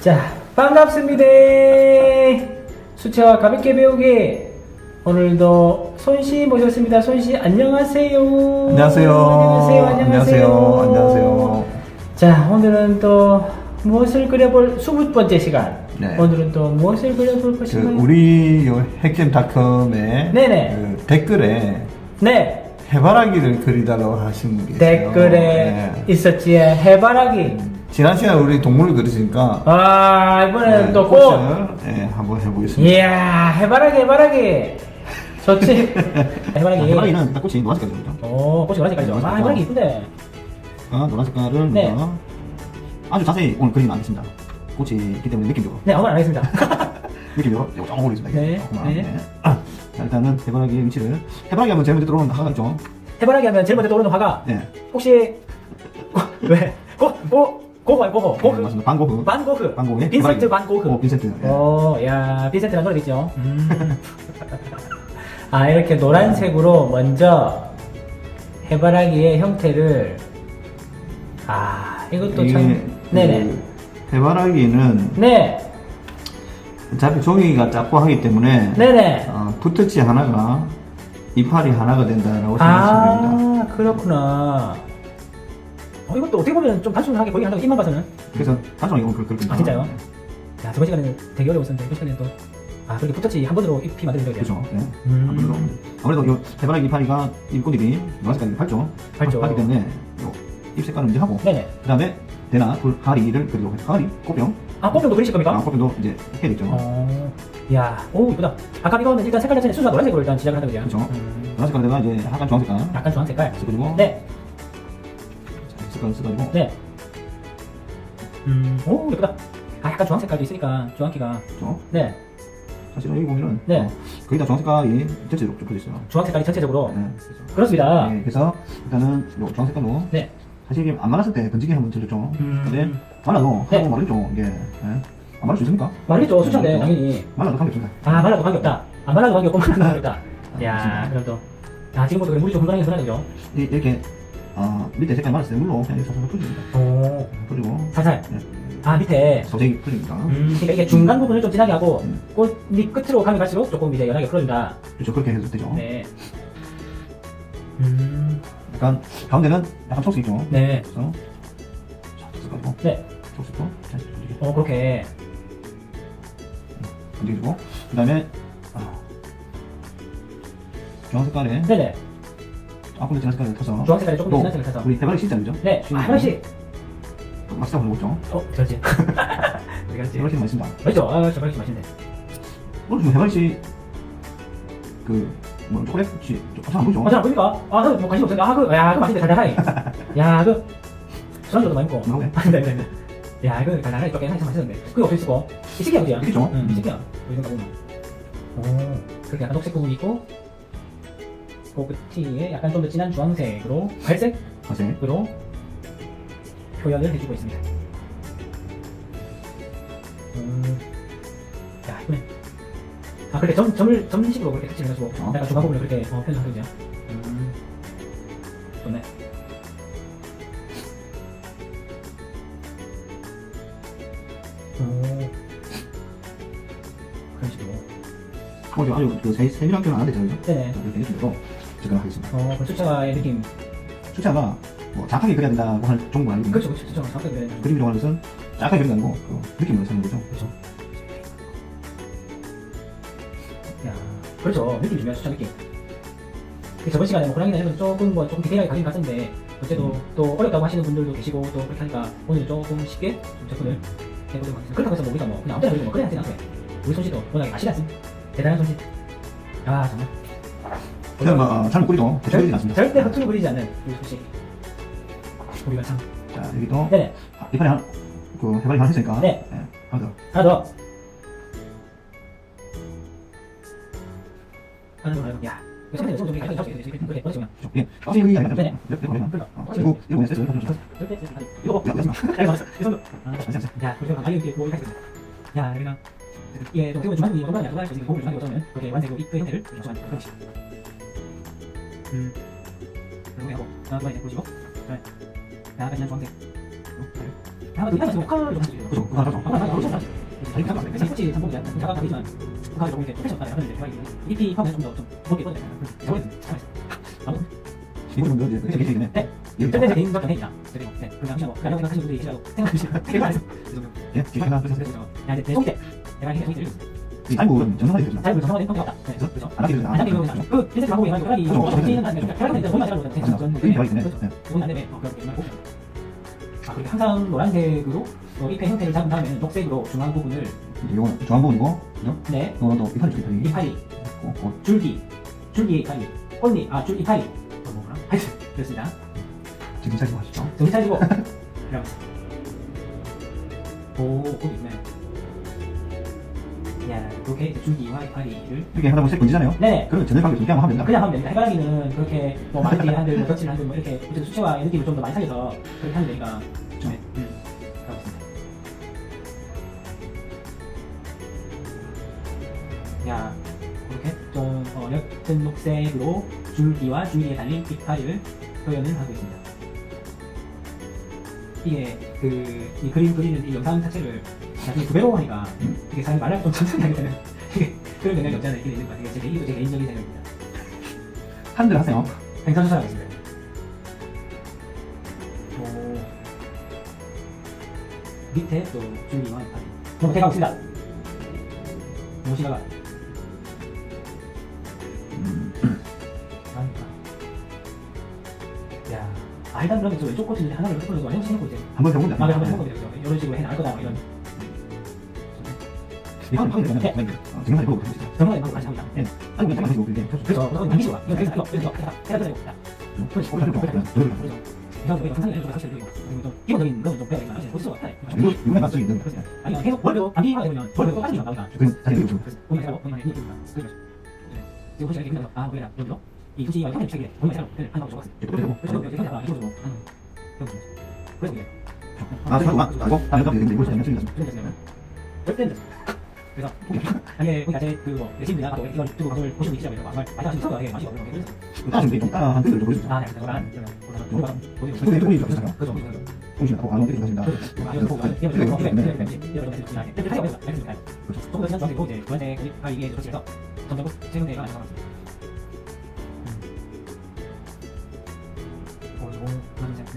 자, 반갑습니다. 수채화 가볍게 배우기. 오늘도 손씨 모셨습니다. 손씨 안녕하세요. 안녕하세요. 안녕하세요. 안녕하세요. 안녕하세요. 자, 오늘은 또 무엇을 그려볼 20번째 시간. 네. 오늘은 또 무엇을 그려볼 그 것인가요? 우리 요 핵잼닷컴에 네네. 그 댓글에 네. 해바라기를 그리달라고 하신 분 계세요. 댓글에 네. 있었지 해바라기. 지난 시간에 우리 동물을 그리시니까 아, 이번에는 네, 또 꽃. 꽃을, 네, 한번 해보겠습니다. 이야, 해바라기, 해바라기. 좋지? 해바라기. 해바라기는 딱 꽃이 노란 색깔이죠. 오, 꽃이 노란 색깔이죠. 아, 해바라기 이쁜데. 아, 노란 색깔을 네. 우리가 아주 자세히 오늘 그리면 안 됐습니다. 꽃이 있기 때문에 느낌적으로 네, 오늘 안 하겠습니다. 느낌적으로 조금 올리겠습니다. 네, 조금만. 네. 네. 자, 일단은 해바라기의 위치를 해바라기 하면 제일 먼저 들어오는 하나가 있죠. 해바라기 하면 제일 먼저 떠오르는 화가 네. 혹시 고, 왜? 고, 고, 고고 아니 고고 네, 고흐 맞습니다. 반고흐. 반고흐 반고흐의 빈센트 해바라기. 반고흐 어, 빈센트. 네. 오, 야 빈센트라는 노래 있죠 아 이렇게 노란색으로 먼저 해바라기의 형태를 아 이것도 이게 참 네네. 그 해바라기는 네. 어차피 종이가 작고 하기 때문에 네네. 어, 붓터치 하나가 이파리 하나가 된다라고 생각하시면 됩니다. 아 그렇구나. 어, 이것도 어떻게 보면 좀 단순하게 보이긴 한데 입만 봐서는. 그래서 단순하게 오늘 그렇게 아 진짜요? 야 저번 시간에는 되게 어려웠었는데 이번 시간에는 또 아 그렇게 붓터치 한 번으로 잎이 만들어져야 돼요 그렇죠. 네. 음. 아무래도, 아무래도 이 해바라기 이파리가 잎꽃잎이 노란 색깔이 밝죠. 밝죠. 밝기 때문에 요잎 색깔을 이제 하고 네네 그 다음에 대나 불 하리를 그리려고 해요. 하리 꽃병 아 꽃병도 그리실 겁니까? 아, 꽃병도 이제 해야 되죠. 어, 야, 오 이쁘다. 아까 이거는 일단 색깔 자체는 순수한 노란색으로 일단 시작을 한다고요. 그렇죠. 음, 노란 색깔에다가 이제 약간 주황 색깔 약간 주황 색깔. 그리고 네, 색깔 써가지고 네. 음, 오 예쁘다. 아 약간 주황 색깔도 있으니까 주황기가. 그렇죠. 네, 사실은 여기 보면은 네. 어, 거의 다 주황 색깔이 전체적으로 쭉 퍼져 있어요. 주황 색깔이 전체적으로. 네, 그래서 그렇습니다. 네, 그래서 일단은 요 주황 색깔로 네. 사실 이게 안 말랐을 때 번지게 하면 되죠. 음. 근데 말라도 네. 하고 말리죠. 이게 네. 안 말릴 수 있습니까? 말이죠, 수천데 그렇죠. 당연히. 말라도 관계없습니다. 아 말라도 관계 없다. 안 말라도 관계 없고 말라도 관계 없다. 야, 맞습니다. 그럼 또. 아 지금부터 물이 좀 변하죠. 이- 이렇게 어, 밑에 색깔 말랐을 때 물로 그냥 살살 풀립니다. 오, 풀리고 살살. 네. 아 밑에. 소색이 풀립니다. 음, 그러니까 이게 중간 부분을 좀 진하게 하고 음. 꽃잎 끝으로 가면 갈수록 조금 이제 연하게 풀어준다. 그렇죠. 그렇게 해도 되죠. 네. 음, 약간 가운데는 약간 촉수 있죠. 네. 그래서 자, 촉수 가지고 네. 촉수도 잘 건드리고 어 그렇게. 건드리고 그 다음에 어, 주황 색깔에 네네. 아쿠리 진한 색깔을 타서 주황 색깔에 조금 더또 진한 색을 타서. 우리 해바라기 시장이죠. 네. 아, 하나씩. 맛있다고 보고 있죠. 어, 그렇지. 그렇지. 해바라기 맛있습니다. 맛있죠? 아, 정말 맛있네. 오늘 지금 해바라기 그뭐 초콜릿 씨 잘안 보이죠? 어, 잘 보입니까? 아, 그, 뭐 관심 없었는데. 아, 그, 야, 그 맛있는데 달달하니. 야, 그, 술안주도 많이 먹고. 뭐라고요? 아, 네, 네, 네. 야, 그 달달하니 또 괜찮게 맛있었는데. 그게 없을 수고. 이 신기한 거지. 그죠? 응, 이 신기한. 이 생각 보면. 오, 그렇게 약간 녹색 부분이 있고, 그 끝에 약간 좀 더 진한 주황색으로, 갈색으로 맛있어요. 표현을 해주고 있습니다. 음, 야, 이쁘네. 아, 그렇게 점, 점을, 점식으로 그렇게 색칠을 해가지고, 어. 약간 중간 부분을 그렇게 어, 표현을 하거든요. 음, 좋네. 오, 그런 식으로. 뭐 아주 그 세- 세밀한 표현 안. 그죠? 네네. 자, 이렇게 해주고 접근하겠습니다. 어, 그 수차의 느낌. 수채화가 뭐 정확하게 그려야 된다고 할 정도가 아니고 그렇죠, 그렇죠. 수차가 정확하게 그려야 되는 그림이라고 하는 것은 정확하게 그리는 게 아니고 그 느낌으로 사는 거죠. 그렇죠. 야, 그렇죠. 느낌 중요한 수차 느낌. 그 저번 시간에 뭐 이런 건 조금 뭐 조금 디테일하게 가긴 갔었는데 어째도 또 어렵다고 하시는 분들도 계시고 또 그렇게 하니까 오늘 조금 쉽게 좀 접근을 해보도록 하겠습니다. 그렇다고 해서 뭐 우리가 뭐 그냥 아무데나 그리고 뭐 그래 하진 않고요. 우리 손씨도 워낙에 아시지 않습니까? 대단한 손씨. 아 정말. 그냥 뭐 어, 잘못 그리도 대충 그리진 않습니다. 절대 허투루 그리지 않는 우리 손씨. 우리가 참. 자 여기도 네네. 아, 이번에 한, 그 해바라기 하나 했으니까 네. 하나 더 하나 더. 하나 더. 하나 더. 야, 상대는 좀 이렇게 있어요. 이렇게 그렇죠. 예. 빠진 이 아니라 네네. 이렇게 버리면 그리고 이거. 절대 이거 봐. 잘 봤어. 이 정도. 자, 그래서 가위 이렇게 보고 하겠습니다. 자, 여기가 이게 좀 주만이 동반이 아니라 지금 공을 주만이 어쩌면 그렇게 완성으로 이 형태를 주만이 그렇지. 음. 그리고 하고 다음에 이제 보시고. 네. 자, 그냥 주황색. 다음에 또 이상한 목칼 좀 해주세요. 그죠? 그거 하죠. 아, 맞아, 그렇죠. 그래서 스포츠 참고자 잠깐 다르지만 국가가 조금 이렇게 프레셔 하면 이제 대박이 EP 펌에 좀더 좀 무겁게 되잖아요. 잘했습니다. 아무튼 이분도 이제 그렇게 계시기 때문에 네. 이렇게 절대 개인적 견해입니다. 그리고 네, 그냥 그냥 뭐 그냥 생각하시는 분들이 계시라고 생각하시면 많아요. 예, 제가 그래서 야 이제 내 송대 내가 이게 송대 이 삶은 정상화되어 있습니다. 잘 정상화된 형태가 없다. 네, 그렇죠. 안 하게 되면 안 하게 되면 그 인생 방법이 그렇죠. 안 되면 혈액은 이제 돈만 잘하고 맞습니다. 되는 그게 되어 있네. 그렇죠. 네. 돈안 되면 어 그렇게 정말 꼭. 아 그리고 항상 노란색으로 어, 잎의 형태를 잡은 다음에는 녹색으로 중앙 부분을 이건 중앙 부분이고, 그죠? 네 이거는 또 이파리 쪽에 이파리 있고, 그 줄기 줄기의 이파리 꽃잎 아줄 이파리 또 뭐구나 하여튼 그렇습니다. 지금 잘 보시죠. 정신 차리고 이러면 오 꽃이 있네. 이제 줄기와 이파리를 이렇게 하다 보면 색 번지잖아요. 네네 그러면 전혀 관계 그냥 하면 됩니다. 그냥 하면 됩니다. 해바라기는 그렇게 뭐 마르기 한들 뭐 덧칠 한들 뭐 이렇게 어쨌든 수채화의 느낌을 좀 더 많이 살려서 그렇게 하면 되니까 그렇죠. 네, 음. 야 이렇게 좀 어, 옅은 녹색으로 줄기와 줄기에 달린 이파리를 표현을 하고 있습니다. 이게 그 이 그림 그리는 이 영상 자체를 나중에 두 배로 하니까 이게 사람이 말할 좀 천천히 하게 되는 그런 경향이 없지 않아 있긴 있는 것 같아요. 제 개인도 제 개인적인 생각입니다. 한들 하세요. 행사수사하겠습니다. 오. 밑에 또 줄기와 이파리. 너무 대가고 있습니다. 무엇이다가 그러면 저 왼쪽 코트를 하나를 코트로 해놓고 해놓고 이제 한번 해보면 마음에 됩니다. 한번 해보게 되죠. 이런 식으로 해나갈 거다 뭐 이런 이건 방금 되면 네. 어, 지금 해보고 계시죠. 정말 방금 다시 합니다. 네. 아니, 그냥 가지고 그게 그래서 그래서 남기시고 이거 그래서 이거 그래서 해라 해라 그래요. 그렇지. 그래서 그래서 이거 뭐 상상이 좀 사실 그리고 좀 기본적인 거는 좀 배워야 되나 볼수 없다. 이거 이거만 맞죠 있는 거. 그렇지. 아니 계속 월급 암기가 되면 월급 빠지면 나오니까. 그럼 사실 이거 그래서 본인 생각 본인의 이. 그래서 지금 혹시 이렇게 그래서 아 그래라 거. 이 도시가 형태 책에 본인 생각 그냥 하는 거 좋았어. 이거 되고. 그래서 이렇게 형태가 이거 좀. 그래서 이게 아, 잠깐만. 하고 다른 거 이거 이거 생겼습니다. 그런 됐으면 절대 안. 그래서 만약에 우리 자체 그뭐 내신이나 또 이런 유튜브 방송을 보시고 계시다면 정말 많이 하시면 서로 되게 맛이 없는 게 따라 좀 따라 한 글을 좀 보여주세요. 아, 네, 그거랑 이거 이거 이거 있잖아요. 그죠. 공신 하고 안 오게 되는 것입니다.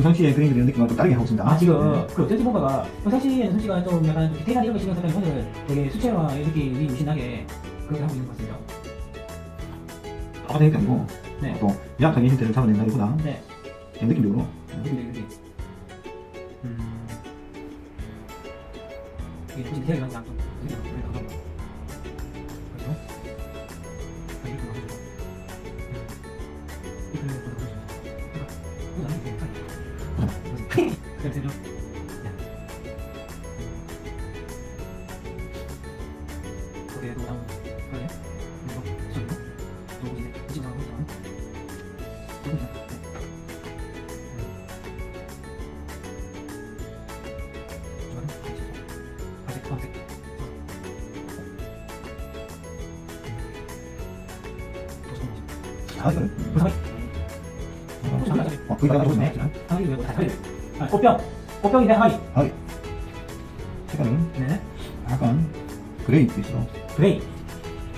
평상시에 그림 그리는 느낌과 좀 다르게 하고 있습니다. 아 지금 그 어쩐지 뭔가가 평상시에는 솔직히 좀 약간 디테일한 이런 거 신경 쓰면 오늘 되게 수채화의 느낌이 무신하게 그렇게 하고 있는 것 같습니다. 아되니까 아니고 네. 또 미약하게 힌트를 잡아낸다기보다 네. 그냥 느낌적으로 느낌 느낌 느낌. 음. 이게 혹시 디테일이 많지 보상이 어, 항아리 아, 꽃병. 꽃병인데 항아리 색깔은? 네. 약간 그레이 빛으로 그레이.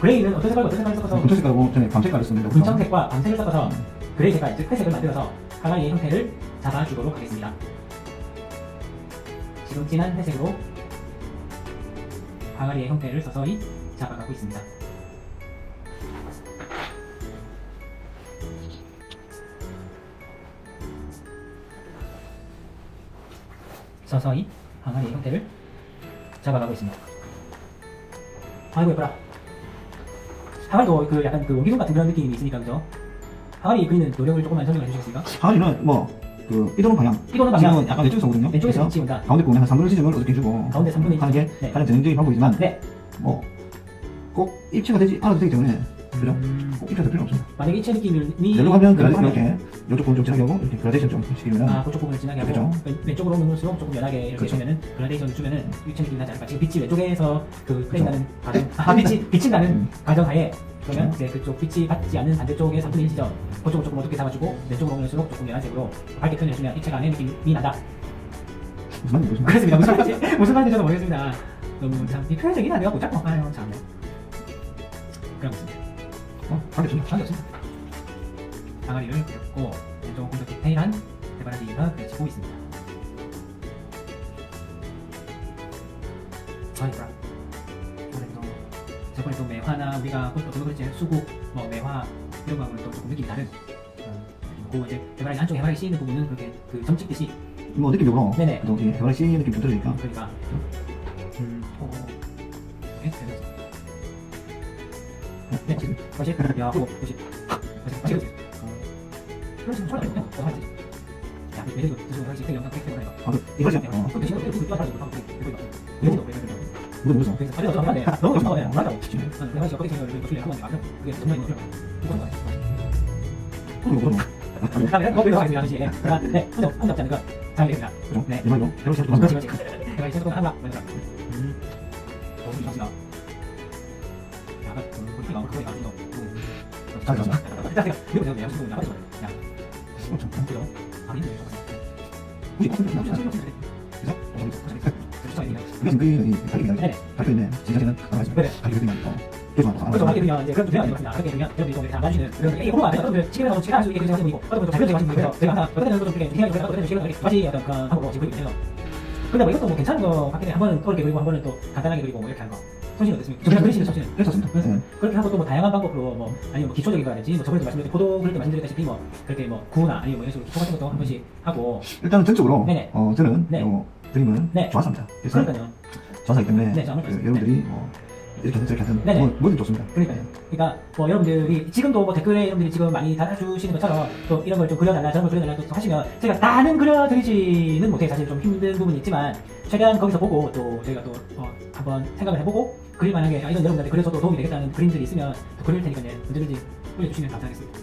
그레이는 어떤 색깔과 어떤 색깔을 섞어서? 검정 색깔하고 전에 밤 색깔을 썼는데 금청색과 밤색을 섞어서 그레이 색깔, 즉 회색을 만들어서 항아리의 형태를 잡아주도록 하겠습니다. 지금 진한 회색으로 항아리의 형태를 서서히 잡아가고 있습니다. 서서히 항아리 형태를 잡아가고 있습니다. 아이고 예뻐라. 항아리도 그 약간 그 원기둥 같은 그런 느낌이 있으니까 그죠? 항아리 그리는 노력을 조금만 설명해 주시겠습니까? 하은이는 뭐그 삐도는 방향 삐도는 방향. 지금은 약간 왼쪽에서 오거든요 왼쪽에서 그래서 온다. 가운데 부분에 한 3분의 1 지점을 어떻게 주고 가운데 3분의 1 하는 게 네. 가장 전형적인 방법이지만 네. 뭐꼭 입체가 되지 않아도 되기 때문에 그죠? 음, 꼭될 필요는 없습니다 만약에 이체 느낌이 열로 가면 그라데 이렇게 이쪽 부분 좀 진하게 하고 이렇게 그라데이션 좀 시키면 아, 그쪽 부분을 진하게 하고 그렇죠. 왼, 왼쪽으로 누를수록 조금 연하게 이렇게 그렇죠. 주면은 그라데이션을 주면은 위치 느낌이 나지 않을까. 지금 빛이 왼쪽에서 그 흘린다는 가정. 아 빛이 빛이 나는 음. 가정하에 그러면 이제 그쪽 빛이 받지 않는 반대쪽의 3분의 1 지점 그쪽을 조금 어둡게 잡아주고 왼쪽으로 올릴수록 조금 연한색으로 밝게 표현해주면 입체가 안에 느낌이 난다. 무슨 말인지 모르겠습니다. 그렇습니다. 무슨 말인지 무슨 말인지 저도 모르겠습니다. 너무 참이 표현적이 나 내가 못 잡고 아유 참네 그럼 어? 알겠습니다 관계 없습니다 항아리를 그렸고 왼쪽 공도 디테일한 해바라기가 그려지고 있습니다. 아이가 이번에도 저번에 또 매화나 우리가 꽃도 그랬지? 수국 뭐 매화 이런 거하고는 또 조금 느낌이 다른 어, 그 이제 해바라기 안쪽에 해바라기 씌이는 부분은 그렇게 그 점 찍듯이 뭐 느낌적으로 네네. 그래도 이게 대화를 씌는 느낌 좀 들으니까. 그러니까. 음, 어, 190, 80, 야, 90, 80, 80, 80. 그럼 지금 쳐야 되거든요. 뭐 하지? 야, 매일 이거 무슨 하지? 그 영상 택배가 해봐. 아, 그, 이거 하지? 어. 근데 지금 이거 하지? 이거 하고, 이거 하고. 이거 하고, 이거 하고. 이거 무슨? 아니, 너무 좋아해. 너무 좋아해. 안 하자고. 내가 지금 어떻게 생각을 이렇게 한번 맞아. 그게 정말 이거 필요해. 이거 봐. 그럼 이거 뭐? 아, 내가 거기서 하지 않으시. 나, 네, 한번 한번 잡자. 잘 됩니다. 그죠? 네, 이만 좀. 배로 시작 좀. 그렇지, 그렇지. 내가 이제 조금 하나, 먼저. 음, 너무 좋습니다. 약간 좀. 일단 이거 내가? 아, 지금 그 나가지 어 그래서 그렇죠. 이제 그런 좀 안. 그렇게 좀 이렇게 그런 게 집에서 제가 할수 있게 어떤 그래서 제가 어떤 좀 이렇게 어떤 다시 그런 지금 있어요. 근데 뭐 이것도 뭐 괜찮은 거 같긴 해. 한 번은 어렵게 그리고 한 번은 또 간단하게 그리고 뭐 이렇게 하는 거. 손실은 어떻습니까? 그냥 그리시는 손실은? 괜찮습니다 그래서 네. 그렇게 하고 또 뭐 다양한 방법으로 뭐 아니면 뭐 기초적인 거라든지 뭐 저번에도 말씀드렸던 포도 그릴 때 말씀드렸다시피 뭐 그렇게 뭐 구나 아니면 뭐 이런 식으로 기초 같은 것도 한 번씩 하고 일단은 전적으로 네네. 어 저는 네. 요 그림을 네. 좋았습니다 그래서 그러니까요. 좋아하기 때문에 네, 저는 그 그렇습니다. 여러분들이 뭐 이렇게 하든 저렇게 하든 네네. 뭐 뭐든 좋습니다 그러니까요. 그러니까 뭐 여러분들이 지금도 뭐 댓글에 여러분들이 지금 많이 달아주시는 것처럼 또 이런 걸 좀 그려달라 저런 걸 그려달라 또 하시면 제가 다는 그려드리지는 못해 사실 좀 힘든 부분이 있지만 최대한 거기서 보고 또 저희가 또 어, 한번 생각을 해보고 그릴만하게 아, 이건 여러분들한테 그려서도 도움이 되겠다는 그림들이 있으면 또 그릴 테니까 네, 언제든지 올려주시면 감사하겠습니다.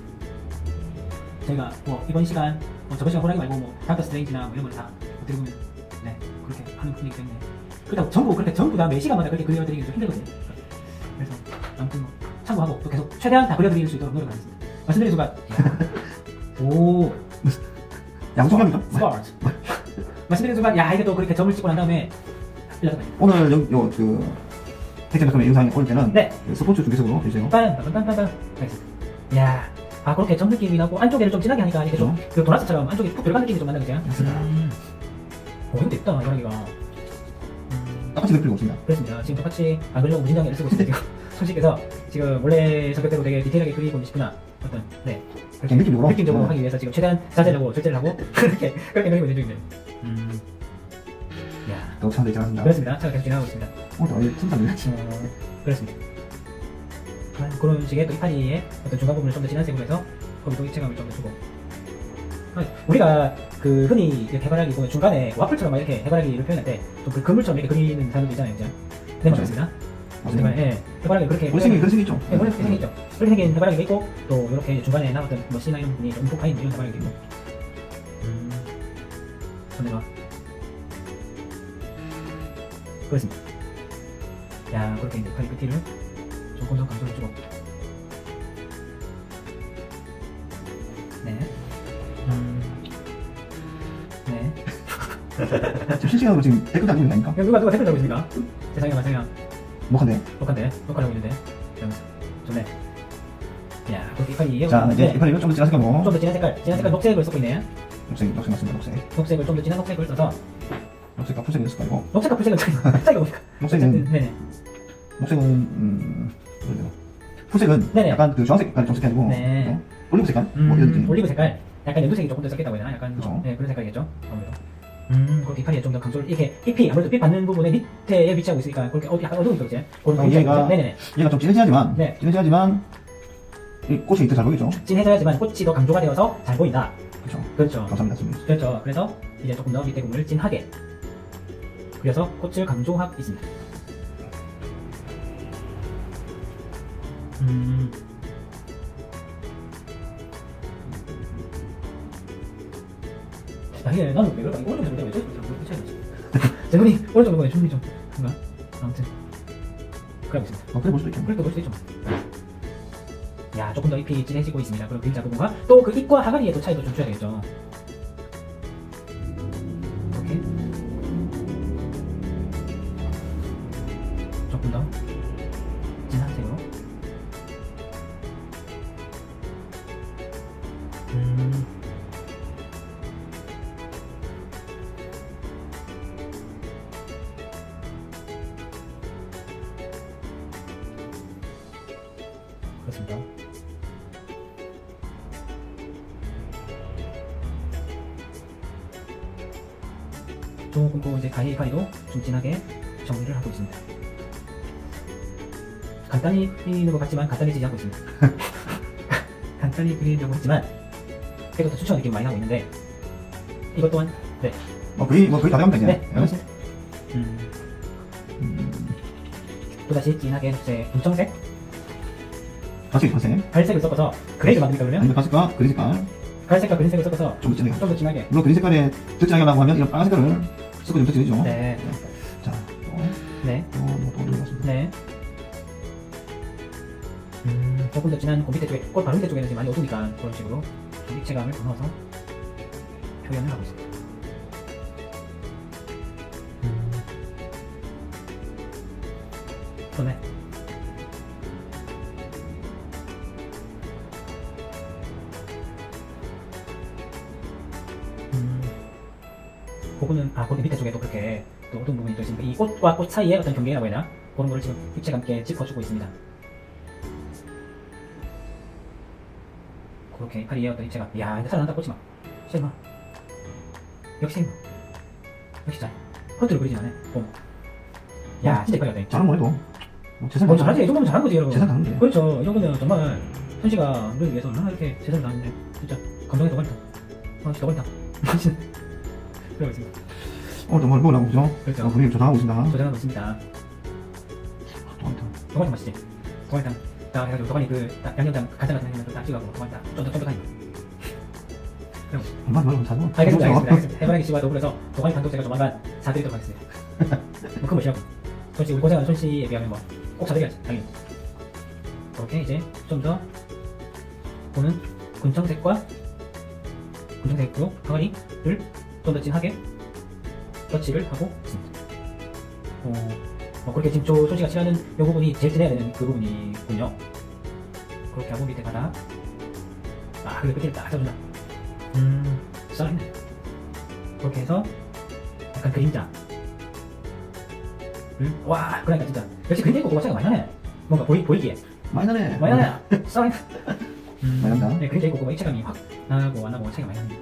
저희가 뭐 이번 시간 뭐 저번 시간 호랑이 말고 뭐 닥터 스트레인지나 뭐 이런 걸 다 어떻게 보면 네 그렇게 하는 분이기 때문에 그렇다고 전부 그렇게 전부 다 매 시간마다 그렇게 그려드리기 좀 힘들거든요. 그래서 아무튼 뭐 참고하고 또 계속 최대한 다 그려드릴 수 있도록 노력하겠습니다. 말씀드린 순간 오 양성합니다 스마트 말씀드린 순간 야 이게 또 그렇게 점을 찍고 난 다음에. 오늘 요그 택시작품의 영상이 올 때는 네. 그 스포츠 중계석으로 해주세요 빰빰빰빰빰 알겠습니다. 야, 아 그렇게 점 느낌이 나고 안쪽에를 좀 진하게 하니까 이게 좀 그 도나스처럼 안쪽에 푹 들어간 느낌이 좀 난다 그죠? 음. 오 이거 있다 이거라기가. 음, 똑같이 될 필요가 없습니다 그렇습니다. 지금 똑같이 안 그려고 무진장에 쓰고 있습니다. 지금 솔직해서 지금 원래 성격대로 되게 디테일하게 그리고 싶구나 어떤 네 그냥 느낌적으로 느낌적으로 네. 하기 위해서 지금 최대한 자제를 하고 절제를 하고 그렇게 그렇게 그리고 있는 중인데. 음. 야, 또 참되지 않습니다 그렇습니다. 제가 계속 진행하고 있습니다. 오늘 아예 틈타네 어, 그렇습니다. 아, 그런 식의 또 이파리의 어떤 중간 부분을 좀 더 진한 색으로 해서 거기도 입체감을 좀 더 주고. 아, 우리가 그 흔히 이렇게 해바라기 보면 중간에 와플처럼 막 이렇게 해바라기를 표현할 때좀그 그물처럼 이렇게 그리는 사람도 있잖아요, 그죠? 네, 맞습니다. 맞습니다 예, 해바라기 그렇게 우리 생이 그런 생이 있죠 예, 그렇게 생겼죠. 그렇게 생긴 해바라기가 있고 또 이렇게 중간에 나왔던 머시나 이런 부분이 좀 폭파인 이런 해바라기도 있고. 음, 좋네요. 그렇습니다. 야, 그렇게 이제 팔 끝을 조금 더 강조를 주고. 네. 음. 네. 지금 실시간으로 지금 댓글 달리고 있는 거 아닙니까? 야, 누가 누가 댓글 달고 있습니까? 세상에 마상이야. 목한데 녹화인데? 녹화하고 있는데? 이러면서. 좋네. 야, 그렇게 이파리 자 이제 이어가는데 이파리를 좀더 진하게 하고 좀더 진한 색깔, 진한 색깔 녹색을 쓰고 있네요. 녹색 녹색 맞습니다 녹색 녹색을 좀 더 진한 녹색을 써서 녹색과 푸색이 있을 거고 녹색과 풀색은 차이가 뭡니까? 녹색은 네네. 녹색은 음 푸색은 네네. 약간 그 주황색 색깔이 좀 아니고 네. 어? 올리브 색깔 뭐 이런 음, 느낌 올리브 색깔. 약간 연두색이 조금 더 섞였다고 해야 되나? 약간 그죠. 네, 그런 색깔이겠죠. 아무래도. 음, 그렇게 이파리에 좀 더 강조를 이렇게 잎이 아무래도 빛 받는 부분에 밑에에 위치하고 있으니까 그렇게 어디 약간 어두운 쪽 이제 그런 아, 위치하고 얘가-. 네네네 얘가 좀 진해져야지만 네. 진해져야지만 이 꽃이 더잘 보이죠. 진해져야지만 꽃이 더 강조가 되어서 잘 보인다. 그렇죠. 그렇죠. 감사합니다, 선생님. 그렇죠. 그래서 이제 조금 더 밑에 부분을 진하게 그래서 꽃을 강조하고 있습니다. 음. 아, 이게 나는 왜 그럴까? 오른쪽 정도 왜 저렇게 왜 차이 나지? 제 눈이 오른쪽 정도에 충분히 좀 그런가? 아무튼 그러고 있습니다. 어, 그래 볼 수도 있죠. 그렇게 볼 수도 있죠. 야, 조금 더 잎이 진해지고 있습니다. 그리고 그림자 부분과 또 그 잎과 하가리의 또 차이도 좀 줘야 되겠죠. 조금 또 이제 가위로 좀 진하게 정리를 하고 있습니다. 간단히 그리는 것 같지만 간단해지지 않고 있습니다. 간단히 그리려고 했지만 그래도 더 추천 느낌 많이 나고 있는데 이것 또한 네, 뭐 거의 뭐 거의 다 되면 되죠. 네, 알겠습니다. 음, 음, 또다시 진하게 이제 분청색, 다시 선생. 갈색을 섞어서 그레이를 만듭니까 그러면? 아니면 가스가 그린 색깔 갈색과 그린 색을 섞어서 좀 진해요. 좀 더 진하게 물론 그린 색깔에 득진하게 하려고 하면 이런 빨간 색깔을 섞어주면 더 진해지죠. 네, 자, 네, 또, 또, 또 올려봤습니다. 네. 음, 조금 더 진한 그 밑에 쪽에, 꽃 바른 데 쪽에는 지금 많이 어두우니까 그런 식으로 좀 입체감을 더 넣어서 표현을 하고 있습니다. 음. 좋네. 그거는, 아, 거기 밑에 쪽에도 그렇게 또 어두운 부분이 또 있으니까 이 꽃과 꽃 사이에 어떤 경계라고 해야 되나? 그런 거를 지금 입체감 있게 짚어주고 있습니다. 그렇게 파리의 어떤 입체감. 이야, 근데 살아난다, 꽃이 막. 막. 역시, 역시 잘. 컨트롤 그리진 않네. 봄. 야, 진짜 이빨이 어때? 잘한 거래도 뭐 최선을 어, 잘하지. 이 정도면 잘한 거지, 여러분. 다한 거예요. 그렇죠. 이 정도면 정말 현씨가 우리를 위해서 얼마나 이렇게 최선을 다하는데 진짜 감동의 도가니다. 어, 진짜 도가니다. 그러고 있습니다. 오늘도 뭘 먹으라고 그죠? 그렇죠. 어, 분위기 조성하고 있습니다. 도전하고 있습니다. 도가니탕. 도가니탕 맛있지? 도가니탕 딱 해가지고 도가니 그딱 양념장 간장 같은 양념장 딱 찍어갖고 도가니탕 쫀득쫀득하니 한번 먹으면 사줘. 알겠습니다 알겠습니다 알겠습니다 해바라기 씨와 더불어서 도가니탕도 제가 조만간 사드리도록 하겠습니다 뭐큰 것이라고 손씨 우리 고생하는 손씨에 비하면 뭐꼭 사드려야지 당연히 그렇게 이제 좀 더 보는 군청색과 군청색으로 항아리를 진하게 터치를 하고 있습니다. 어, 어, 그렇게 지금 조, 손씨가 칠하는 이 부분이 제일 진해야 되는 그 부분이군요. 그렇게 하고 밑에 가다. 아 그래 끝을 딱 잡는다 음 썰네. 그렇게 해서 약간 그림자. 음, 와 그러니까 진짜. 역시 그림자 있고 차이가 많이 나네. 뭔가 보이, 보이기에. 많이 나네. 많이 나네. 썰 음, 많이 난다. 네 그림자 있고 그거 입체감이 확 나고 안 나고 차이가 많이 나네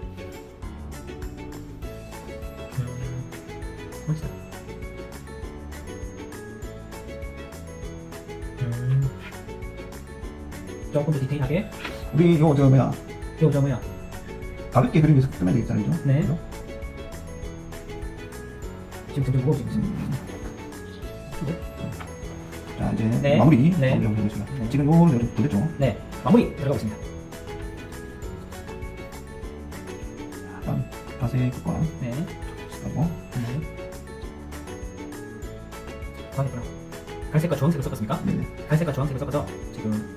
조금 더 디테일하게 우리 이거 저 뭐야 이거 저 뭐야 가볍게 그리면서 끝내야 되겠다 그죠? 네. 그죠? 지금 점점 무거워지고 있습니다 자 이제 네. 마무리 네. 마무리 한번 해보겠습니다. 지금 요거는 좀 돌렸죠? 네 마무리 들어가고 있습니다 약간 가색 끝과 네 하고 네. 주황색으로 갈색과 주황색을 섞었습니까? 네네. 갈색과 주황색을 섞어서 지금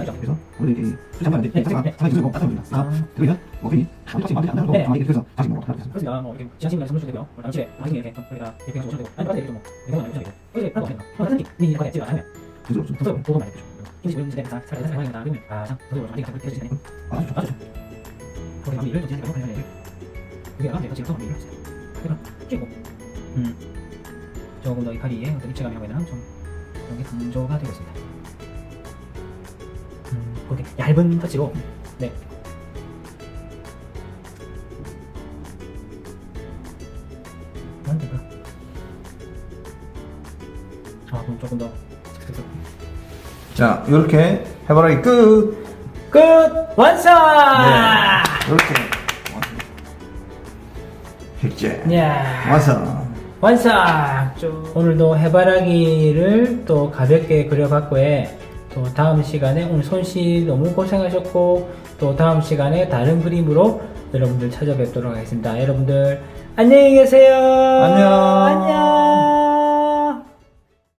나죠. 그래서 오늘 이렇게 술 잠깐 네, 따뜻합니다. 그래서 아. 그러면 뭐 괜히 아무 안 네. 가만히. 뭐 이렇게 지하실에 선물. 뭐 나중에 이렇게 이렇게 오셔도 되고 아니 이렇게 뭐 이런 거 아니고 없네요. 뭐 그죠? 도서 많이 되죠. 그러면 아, 도서 많이. 아, 좋죠. 거기 이게 아마 제가 지금 처음 마무리를 했어요. 찍고 음 조금 더 이 파리의 어떤 입체감이라고 해야 되나 좀 이런 게 강조가 되고 있습니다. 음 그렇게 얇은 터치로 네. 안 될까? 아 그럼 조금 더. 자, 이렇게 해바라기 끝. 끝 완성! 이렇게 핵제 야 완성. 완성! 오늘도 해바라기를 또 가볍게 그려봤고요. 또 다음 시간에 오늘 손씨 너무 고생하셨고 또 다음 시간에 다른 그림으로 여러분들 찾아뵙도록 하겠습니다. 여러분들 안녕히 계세요. 안녕. 안녕.